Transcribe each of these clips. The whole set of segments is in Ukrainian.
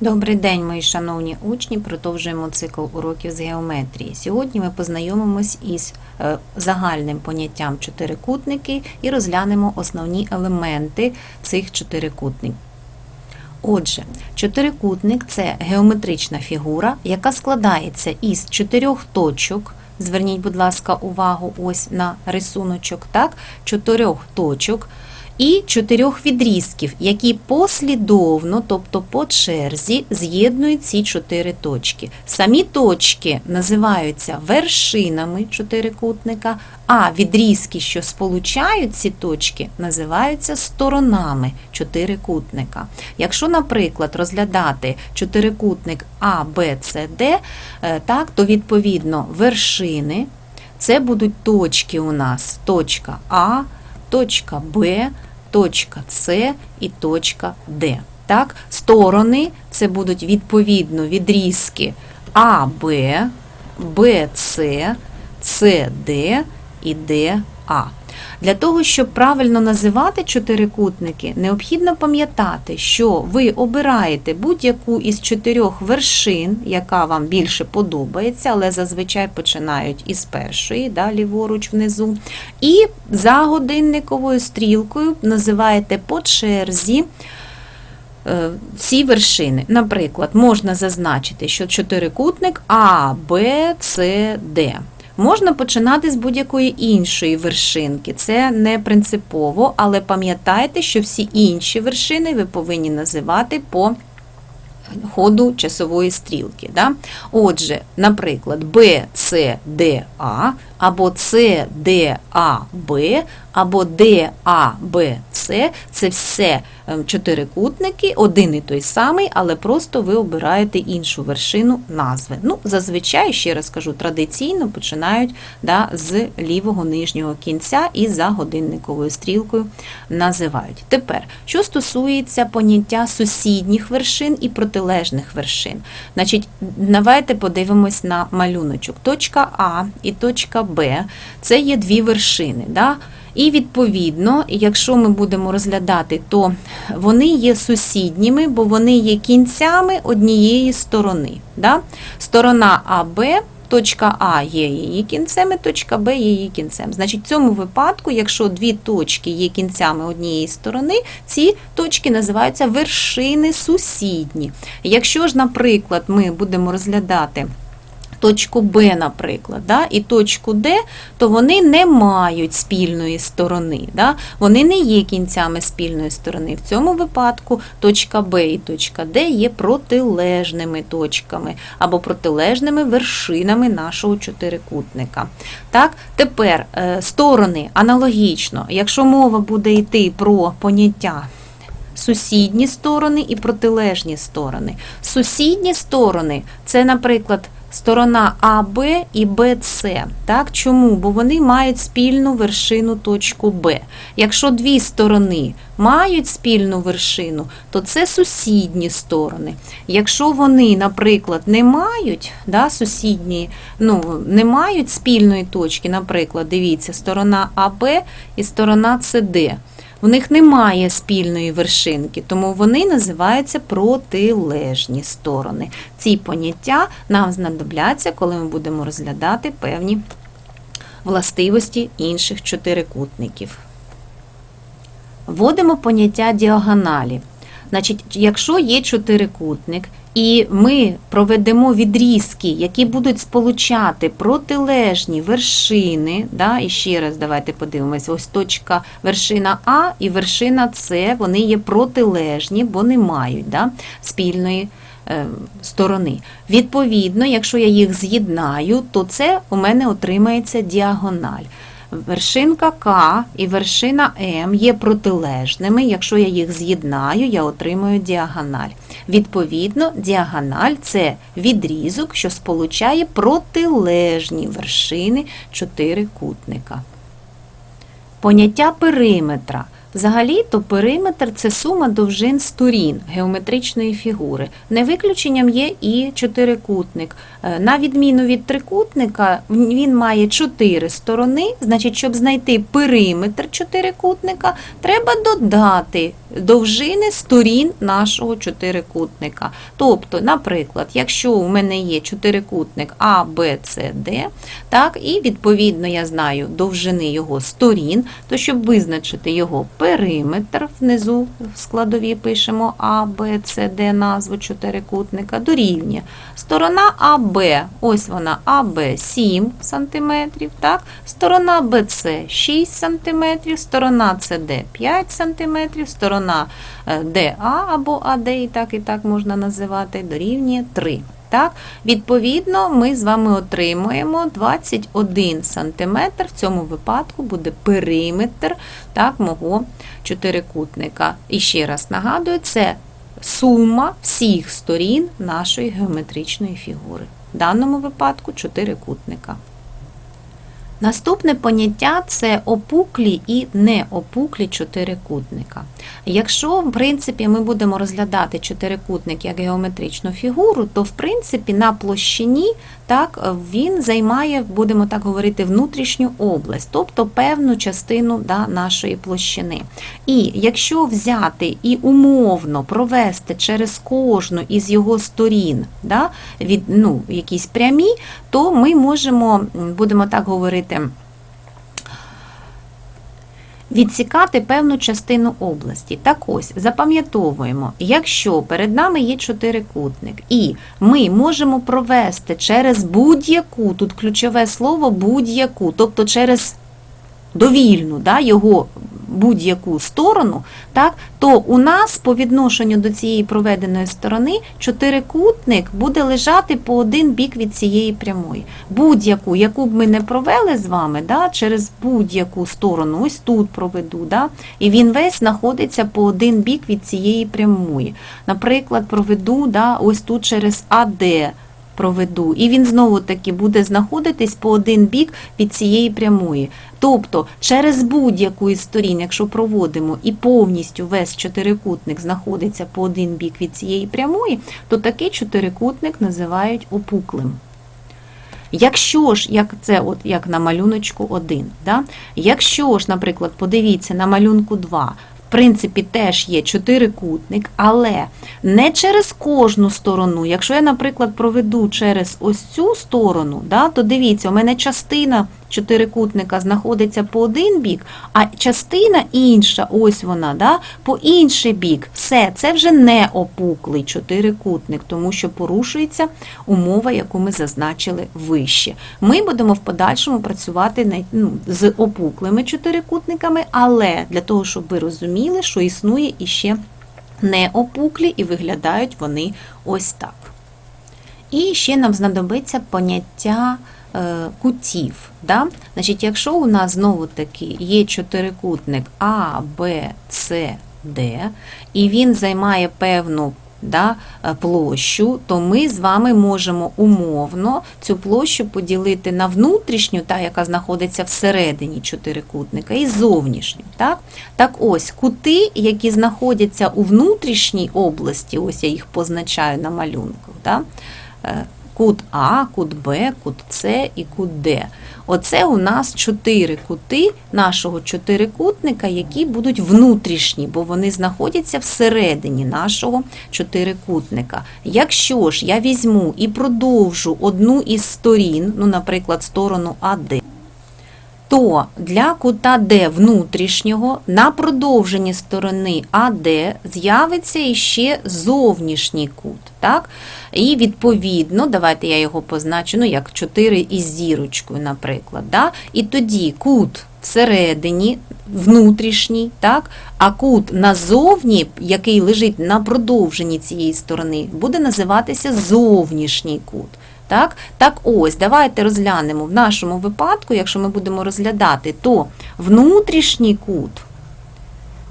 Добрий день, мої шановні учні. Продовжуємо цикл уроків з геометрії. Сьогодні ми познайомимось із е, загальним поняттям чотирикутники і розглянемо основні елементи цих чотирикутників. Отже, чотирикутник це геометрична фігура, яка складається із чотирьох точок. Зверніть, будь ласка, увагу ось на рисуночок, так? Чотирьох точок і чотирьох відрізків, які послідовно, тобто по черзі, з'єднують ці чотири точки. Самі точки називаються вершинами чотирикутника, а відрізки, що сполучають ці точки, називаються сторонами чотирикутника. Якщо, наприклад, розглядати чотирикутник А, Б, С, Д, е, так, то відповідно вершини це будуть точки у нас точка А, точка Б, точка С і точка Д. Так? Сторони це будуть відповідно відрізки АБ, БЦ, СД і ДА. Для того, щоб правильно називати чотирикутники, необхідно пам'ятати, що ви обираєте будь-яку із чотирьох вершин, яка вам більше подобається, але зазвичай починають із першої, да, ліворуч внизу. І за годинниковою стрілкою називаєте по черзі е, всі вершини. Наприклад, можна зазначити, що чотирикутник А, Б, С, Д. Можна починати з будь-якої іншої вершинки. Це не принципово, але пам'ятайте, що всі інші вершини ви повинні називати по ходу часової стрілки. Да? Отже, наприклад, B, C, D, A, або A, B, або C – це все ем, чотирикутники, один і той самий, але просто ви обираєте іншу вершину назви. Ну, зазвичай, ще раз кажу, традиційно починають да, з лівого нижнього кінця і за годинниковою стрілкою називають. Тепер, що стосується поняття сусідніх вершин і протилежних вершин. Значить, давайте подивимось на малюночок. Точка А і точка Б це є дві вершини. Да? І відповідно, якщо ми будемо розглядати, то вони є сусідніми, бо вони є кінцями однієї сторони. Да? Сторона АБ, точка А є її кінцем, і точка Б є її кінцем. Значить, в цьому випадку, якщо дві точки є кінцями однієї сторони, ці точки називаються вершини сусідні. Якщо ж, наприклад, ми будемо розглядати точку Б, наприклад, да, і точку Д, то вони не мають спільної сторони. Да? Вони не є кінцями спільної сторони. В цьому випадку точка Б і точка Д є протилежними точками або протилежними вершинами нашого чотирикутника. Так, Тепер е, сторони аналогічно, якщо мова буде йти про поняття сусідні сторони і протилежні сторони. Сусідні сторони це, наприклад, сторона АБ і БЦ. Так? Чому? Бо вони мають спільну вершину точку Б. Якщо дві сторони мають спільну вершину, то це сусідні сторони. Якщо вони, наприклад, не мають да, сусідні, ну, не мають спільної точки, наприклад, дивіться, сторона АБ і сторона СД. В них немає спільної вершинки, тому вони називаються протилежні сторони. Ці поняття нам знадобляться, коли ми будемо розглядати певні властивості інших чотирикутників. Вводимо поняття діагоналі. Значить, якщо є чотирикутник, і ми проведемо відрізки, які будуть сполучати протилежні вершини, да, і ще раз давайте подивимося, ось точка вершина А і вершина С, вони є протилежні, бо не мають да, спільної е, сторони. Відповідно, якщо я їх з'єднаю, то це у мене отримається діагональ. Вершинка К і вершина М є протилежними. Якщо я їх з'єднаю, я отримую діагональ. Відповідно, діагональ це відрізок, що сполучає протилежні вершини чотирикутника. Поняття периметра. Взагалі-то периметр це сума довжин сторін геометричної фігури. Не виключенням є і чотирикутник. Е, На відміну від трикутника, він має чотири сторони, значить, щоб знайти периметр чотирикутника, треба додати довжини сторін нашого чотирикутника. Тобто, наприклад, якщо у мене є чотирикутник А, Б, С, Д, так, і відповідно я знаю довжини його сторін, то щоб визначити його периметр, внизу в складові пишемо А, Б, С, Д, назву чотирикутника, дорівнює. Сторона АБ, ось вона АБ 7 см, так? сторона БЦ 6 см, сторона СД 5 см, сторона е, ДА або АД, і так і так можна називати, дорівнює 3. Так? Відповідно, ми з вами отримуємо 21 см, в цьому випадку буде периметр так, мого чотирикутника. І ще раз нагадую, це сума всіх сторін нашої геометричної фігури. В даному випадку чотирикутника. Наступне поняття це опуклі і неопуклі чотирикутника. Якщо, в принципі, ми будемо розглядати чотирикутник як геометричну фігуру, то в принципі на площині так, він займає, будемо так говорити, внутрішню область, тобто певну частину да, нашої площини. І якщо взяти і умовно провести через кожну із його сторін да, від, ну, якісь прямі, то ми можемо, будемо так говорити, відсікати певну частину області. Так ось, запам'ятовуємо, якщо перед нами є чотирикутник, і ми можемо провести через будь-яку, тут ключове слово будь-яку, тобто через довільну да, його будь-яку сторону, так, то у нас по відношенню до цієї проведеної сторони чотирикутник буде лежати по один бік від цієї прямої. Будь-яку, яку б ми не провели з вами, да, через будь-яку сторону, ось тут проведу, да, і він весь знаходиться по один бік від цієї прямої. Наприклад, проведу да, ось тут через АД проведу, і він знову таки буде знаходитись по один бік від цієї прямої. Тобто через будь-яку із сторін, якщо проводимо і повністю весь чотирикутник знаходиться по один бік від цієї прямої, то такий чотирикутник називають опуклим. Якщо ж, як це от як на малюночку 1, да? якщо ж, наприклад, подивіться на малюнку 2, принципі, теж є чотирикутник, але не через кожну сторону. Якщо я, наприклад, проведу через ось цю сторону, да, то дивіться, у мене частина чотирикутника знаходиться по один бік, а частина інша, ось вона, да, по інший бік. Все, це вже не опуклий чотирикутник, тому що порушується умова, яку ми зазначили вище. Ми будемо в подальшому працювати ну, з опуклими чотирикутниками, але для того, щоб ви розуміли, що існує іще неопуклі і виглядають вони ось так. І ще нам знадобиться поняття е, кутів. Да? Значить, якщо у нас знову таки є чотирикутник А, Б, С, Д, і він займає певну да, е, площу, то ми з вами можемо умовно цю площу поділити на внутрішню, та, яка знаходиться всередині чотирикутника, і зовнішню. Так? так ось, кути, які знаходяться у внутрішній області, ось я їх позначаю на малюнку. Да? Е, Кут А, кут Б, кут С і кут Д. Оце у нас чотири кути нашого чотирикутника, які будуть внутрішні, бо вони знаходяться всередині нашого чотирикутника. Якщо ж я візьму і продовжу одну із сторін, ну, наприклад, сторону АД, то для кута Д внутрішнього на продовженні сторони АД з'явиться іще зовнішній кут. Так? І відповідно, давайте я його позначу, ну як 4 із зірочкою, наприклад. Да? І тоді кут всередині, внутрішній, так? а кут назовні, який лежить на продовженні цієї сторони, буде називатися зовнішній кут. Так, так ось, давайте розглянемо в нашому випадку, якщо ми будемо розглядати, то внутрішній кут,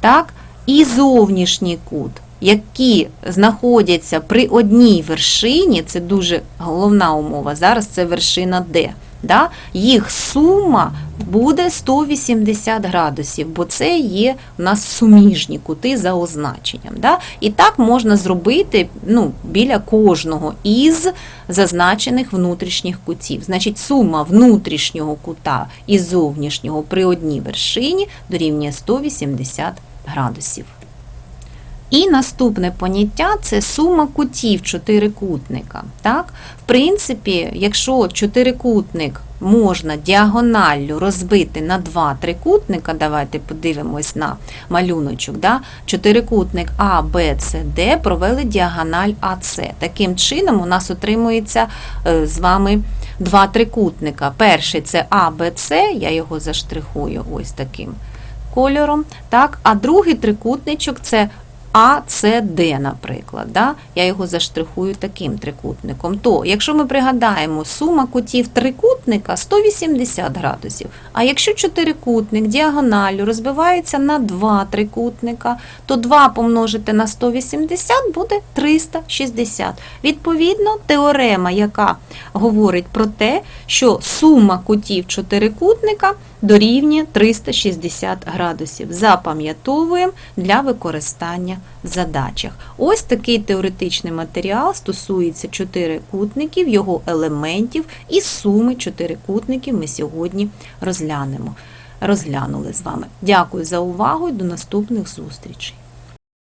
так, і зовнішній кут, які знаходяться при одній вершині, це дуже головна умова, зараз це вершина D. да, їх сума буде 180 градусів, бо це є у нас суміжні кути за означенням. Да? І так можна зробити ну, біля кожного із зазначених внутрішніх кутів. Значить, сума внутрішнього кута і зовнішнього при одній вершині дорівнює 180 градусів. І наступне поняття це сума кутів чотирикутника. Так? В принципі, якщо чотирикутник можна діагоналлю розбити на два трикутника, давайте подивимось на малюночок. Да? Чотирикутник А, Б, С, Д провели діагональ АС. Таким чином у нас отримується е, з вами два трикутника. Перший це А, Б, С, я його заштрихую ось таким кольором. Так? А другий трикутничок це а, С, Д, наприклад. Да? Я його заштрихую таким трикутником. То, якщо ми пригадаємо, сума кутів трикутника 180 градусів. А якщо чотирикутник діагоналю розбивається на два трикутника, то 2 помножити на 180 буде 360. Відповідно, теорема, яка говорить про те, що сума кутів чотирикутника дорівнює 360 градусів. Запам'ятовуємо для використання задачах. Ось такий теоретичний матеріал стосується чотирикутників, його елементів і суми чотирикутників ми сьогодні розглянемо. Розглянули з вами. Дякую за увагу і до наступних зустрічей.